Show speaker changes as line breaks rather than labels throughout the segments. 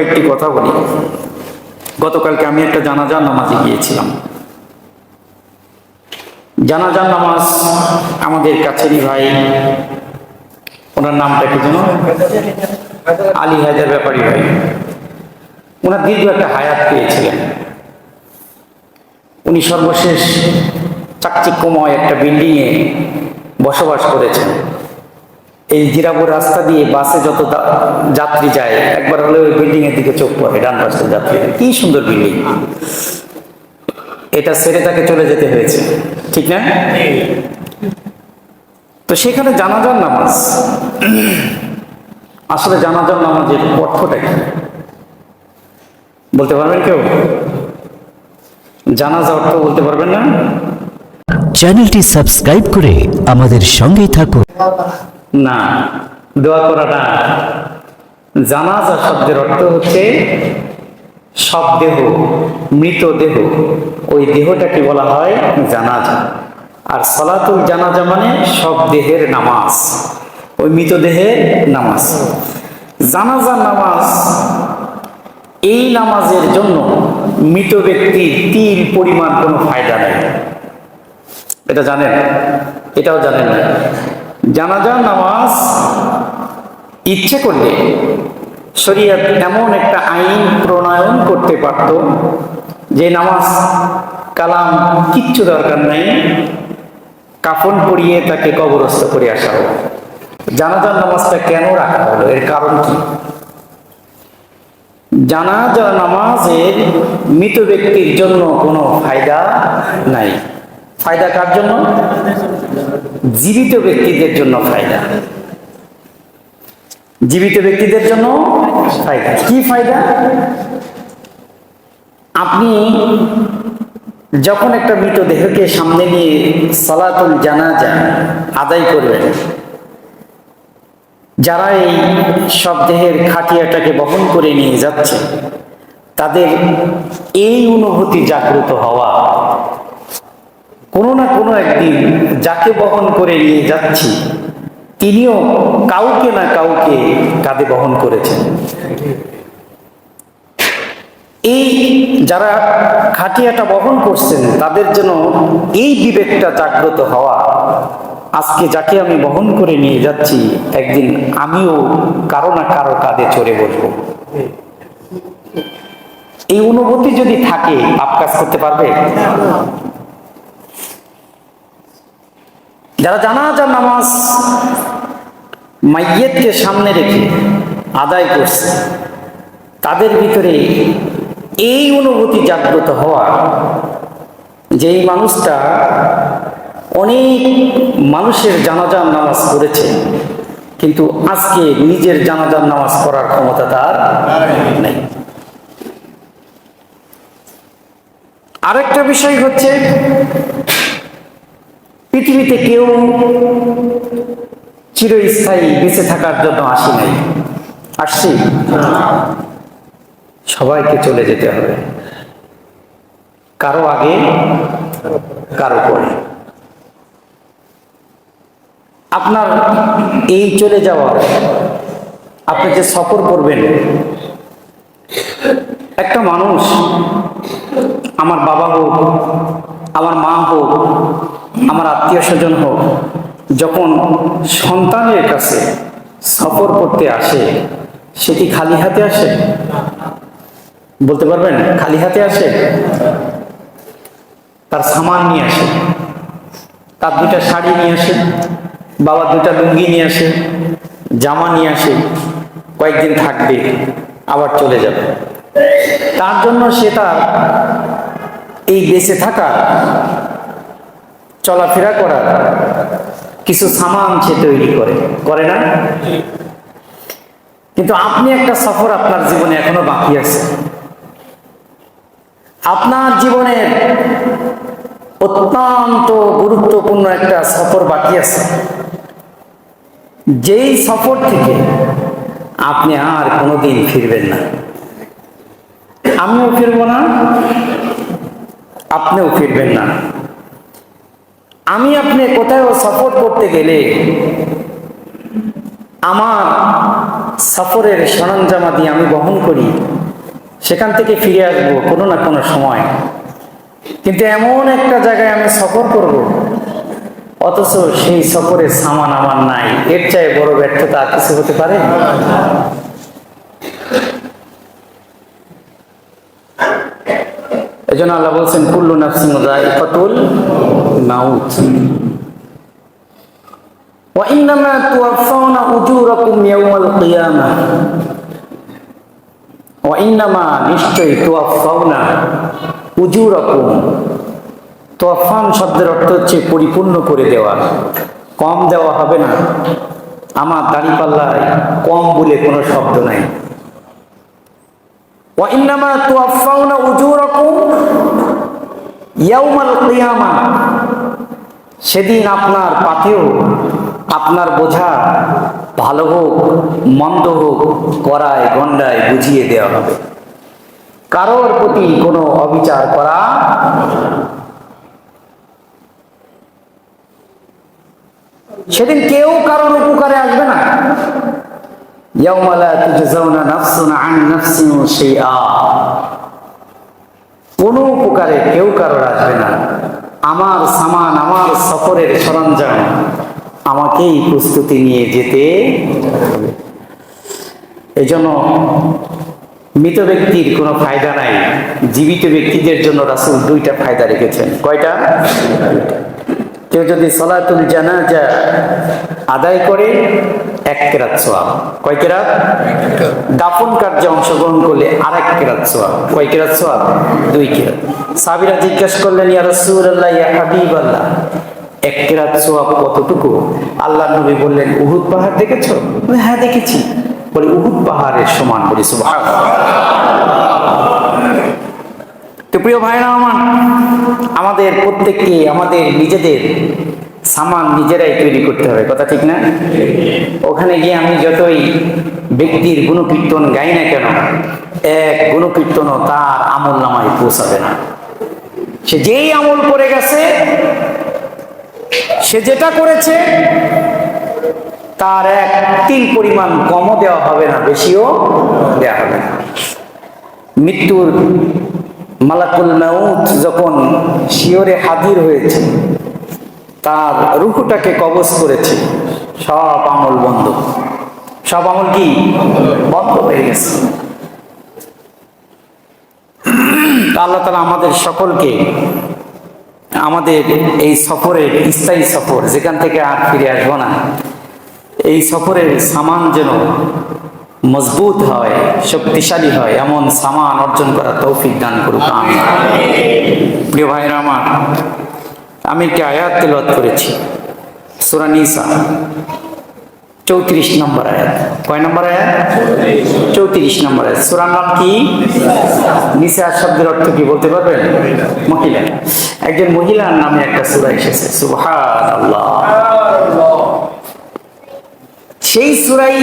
কয়েকটি কথা বলি। গতকালকে আমি একটা জানাজার নামাজে গিয়েছিলাম। জানাজার নামাজ আমাদের কাছেরই ভাই। ওনার নামটা কি যেন? আলী হায়দার ব্যাপারী ভাই। ওনার দীর্ঘ একটা হায়াত পেয়েছিলেন। উনি সর্বশেষ চাকচিক্যময় একটা বিল্ডিংয়ে বসবাস করেছেন। এই জিরাপুর রাস্তা দিয়ে বাসে যত যাত্রী যায়, একবার হলে ওই বিল্ডিং এর দিকে চোখ পড়ে, ডান পাশের যাত্রী কি সুন্দর বিল্ডিং এটা ছেড়ে তাকে চলে যেতে হয়েছে। ঠিক না? তো সেখানে জানাজার নামাজ। আসলে জানাজার নামাজের অর্থটা কি? বলতে পারবেন কেউ? জানাজা অর্থ বলতে পারবেন না?
চ্যানেলটি সাবস্ক্রাইব করে আমাদের সঙ্গেই থাকুন।
না, দোয়া করাটা জানাজা শব্দের অর্থ হচ্ছে সব দেহ, মৃত দেহ, ওই দেহটাকে বলা হয় জানাজা। আর সলাতুল জানাজা মানে সব দেহের নামাজ, ওই মৃতদেহের নামাজ। জানাজা নামাজ, এই নামাজের জন্য মৃত ব্যক্তির তিল পরিমাণ কোনো ফায়দা নেই। এটা জানেন? এটাও জানেন না। জানাজা, নামাজ, ইচ্ছে করলে শরীয়ত এমন একটা আইন প্রণয়ন করতে পারত যে নামাজ, কালাম কিচ্ছু দরকার নাই, কাফন পরিয়ে তাকে কবরস্থ করে আসা হলো। জানাজার নামাজটা কেন রাখা হলো? এর কারণ কি? জানাজা, নামাজের মৃত ব্যক্তির জন্য কোনো ফায়দা নাই। ফায়দা কার জন্য? জীবিত ব্যক্তিদের জন্য ফায়দা। জীবিত ব্যক্তিদের জন্য ফায়দা। কি ফায়দা? আপনি যখন একটা মৃতদেহকে সামনে নিয়ে সালাতুল জানাজা আদায় করবেন, যারা এই সব দেহের খাটিয়াটাকে বহন করে নিয়ে যাচ্ছে, তাদের এই অনুভূতি জাগ্রত হওয়া কোনো না কোনো একদিন যাকে বহন করে নিয়ে যাচ্ছি, তিনিও কাউকে না কাউকে কাঁধে বহন করেছেন। এই যারা খাটিয়াটা বহন করছেন, তাদের জন্য এই বিবেকটা জাগ্রত হওয়া, আজকে যাকে আমি বহন করে নিয়ে যাচ্ছি, একদিন আমিও কারও না কারও কাঁধে চড়ে বসবো। এই অনুভূতি যদি থাকে পাপ কাজ করতে পারবে? যারা জানাজার নামাজ মাইয়েতকে সামনে রেখে আদায় করছে, তাদের ভিতরে এই অনুভূতি জাগ্রত হওয়া যে এই মানুষটা অনেক মানুষের জানাজার নামাজ পড়েছে, কিন্তু আজকে নিজের জানাজার নামাজ পড়ার ক্ষমতা তার নেই। আরেকটা বিষয় হচ্ছে পৃথিবীতে কেউ চিরস্থায়ী বেঁচে থাকার জন্য আসি নাই। আসছি? সবাইকে চলে যেতে হবে। কারও আগে, কারও পরে। আপনার এই চলে যাওয়ার, আপনি যে সফর করবেন, একটা মানুষ, আমার বাবা হোক, আমার মা হোক আমার আত্মীয় স্বজন হোক, যখন সন্তানের কাছে সফর করতে আসে, সে কি খালি হাতে আসে? বলতে পারবেন? খালি হাতে আসে? তার সামান নিয়ে আসে, তার দুটা শাড়ি নিয়ে আসে, বাবার দুটা লুঙ্গি নিয়ে আসে, জামা নিয়ে আসে, কয়েকদিন থাকবে, আবার চলে যাবে। তার জন্য সে তার এই বেঁচে থাকার চলাফেরা করার। কিছু সামান সে তৈরি করে। করে না কিন্তু আপনি একটা সফর আপনার জীবনে এখনও বাকি আছে। আপনার জীবনের অত্যন্ত গুরুত্বপূর্ণ একটা সফর বাকি আছে। যেই সফর থেকে আপনি আর কোনোদিন ফিরবেন না। আমিও ফিরবো না আপনিও ফিরবেন না। আমি আপনি কোথাও সফর করতে গেলে আমার সফরের সরঞ্জামাদি আমি বহন করি, সেখান থেকে ফিরে আসব কোনো না কোনো সময়। কিন্তু এমন একটা জায়গায় আমি সফর করব, অথচ সেই সফরের সামান আমার নাই। এর চাই বড় ব্যর্থতা কিছু হতে পারে? এই জন্য আল্লাহ বলছেন, কুল্লু নাফসিন যায়িকাতুল শব্দের অর্থ হচ্ছে পরিপূর্ণ করে দেওয়া। কম দেওয়া হবে না। আমার দাঁড়িপাল্লায় কম বলে কোনো শব্দ নাই। উজুরাকুম ইয়াউমাল কিয়ামা সেদিন আপনার পাথেও আপনার বোঝা ভালো হোক, মন্দ হোক করায় গন্ডায় বুঝিয়ে দেওয়া হবে। কারোর প্রতি কোনো অবিচার করা সেদিন কেউ কারোর উপকারে আসবে না। কোনো উপকারে কেউ কারোর আসবে না। আমার সামান, আমার সফরের সরঞ্জাম। আমাকেই প্রস্তুতি নিয়ে যেতে হবে। এই জন্য মৃত ব্যক্তির কোনো ফায়দা নাই। জীবিত ব্যক্তিদের জন্য রাসুল দুইটা ফায়দা রেখেছেন। কয়টা? কেউ যদি সলাতুল জানাজা আদায় করে, এক কেরাত সোয়াব। কয় কেরাত? দাফন কার্যে অংশগ্রহণ করলে আর এক কেরাত সোয়াব। কয় কেরাত সোয়াব? দুই কেরাত। সাবিরা জিজ্ঞেস করলেন, ইয়া রাসূলুল্লাহ, ইয়া হাবিবাল্লাহ, এক কেরাত সোয়াব কতটুকু? আল্লাহ নবী বললেন, উহুদ পাহাড় দেখেছ? হ্যাঁ দেখেছি। বলে, উহুদ পাহাড়ের সমান বলি, সুবহানাল্লাহ। প্রিয় ভাইরা আমার, আমাদের প্রত্যেককে, আমাদের নিজেদের সামান নিজেরাই তৈরি করতে হবে, কথা ঠিক না? ওখানে গিয়ে আমি যতই ব্যক্তির গুণকীর্তন গাই না কেন, এক গুণকীর্তনও তার আমল নামায় পৌঁছাবে না। সে যেই আমল করে গেছে, সে যেটা করেছে, তার এক তিল পরিমাণ কমও দেওয়া হবে না, বেশিও দেওয়া হবে না। মৃত্যুর মালাকুল মাউত যখন শিওরে হাজির হয়েছে, তার রুহুটাকে কবজ করেছে, সব আমল বন্ধ। সব আমল কি? বন্ধ হয়ে গেছে। আল্লাহ তালা আমাদের সকলকে আমাদের এই সফরের স্থায়ী সফর, যেখান থেকে আর ফিরে আসব না, এই সফরের সামান যেন মজবুত হয়, শক্তিশালী হয়, এমন সামান অর্জন করার তৌফিক দান করুক প্রিয় ভাইরা আমার, আমি একটি আয়াত তেলাওয়াত করেছি, সূরা নিসা, চৌত্রিশ নম্বর আয়াত। কয় নম্বর আয়াত? চৌত্রিশ নম্বর আয়াত। সূরার নাম কি? নিসা শব্দের অর্থ কি বলতে পারবেন? মহিলা। একজন মহিলার নামে একটা সূরা এসেছে, সুবহানাল্লাহ। সেই সুরাই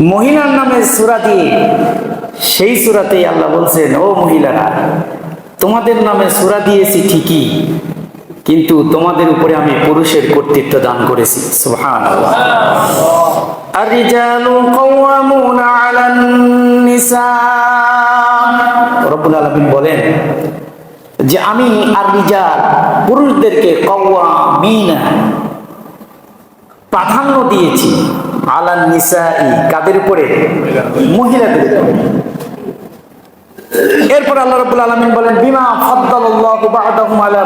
মহিলার নামে সুরা দিয়ে, সেই সুরাতেই আল্লাহ বলছেন, ও মহিলারা, তোমাদের নামে সুরা দিয়েছি ঠিকই, কিন্তু তোমাদের উপরে আমি পুরুষের কর্তৃত্ব দান করেছি। সুহান বলেন যে, আমি আর রিজা পুরুষদেরকে কৌয়া মিনা প্রাধান্য দিয়েছি। আলান নিসাই, কাদের উপরে? মহিলাদের। এরপর আল্লাহ রাব্বুল আলামিন বলেন, বিমা ফাদ্দালাল্লাহু বা'দাহুম আলা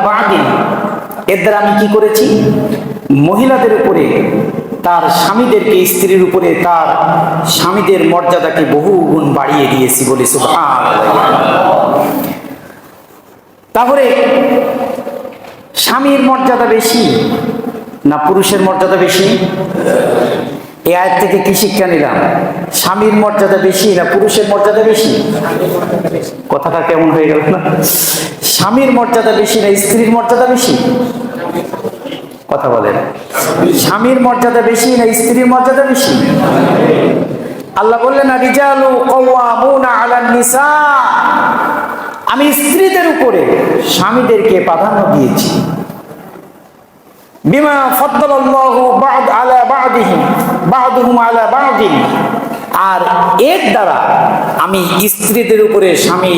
এর দ্বারা আমি কি করেছি? মহিলাদের উপরে, তার স্বামীদেরকে স্ত্রীর উপরে, তার স্বামীদের মর্যাদাকে বহু গুণ বাড়িয়ে দিয়েছি বলে তাহলে, স্বামীর মর্যাদা বেশি না পুরুষের মর্যাদা বেশি? এই আয়ের থেকে কি শিক্ষা নিলাম? স্বামীর মর্যাদা বেশি না পুরুষের মর্যাদা বেশি? কথাটা কেমন হয়ে গেল না? স্বামীর মর্যাদা বেশি না স্ত্রীর মর্যাদা বেশি? কথা বলেন। স্বামীর মর্যাদা বেশি না স্ত্রীর মর্যাদা বেশি? আল্লাহ বললেন নিসা। আমি স্ত্রীদের উপরে স্বামীদেরকে প্রাধান্য দিয়েছি। বিমা ফদ্দালাল্লাহু বাদ আলা বাদিহিম, বাদুহুম আলা বাদিন। আর এর দ্বারা আমি স্ত্রীদের উপরে স্বামী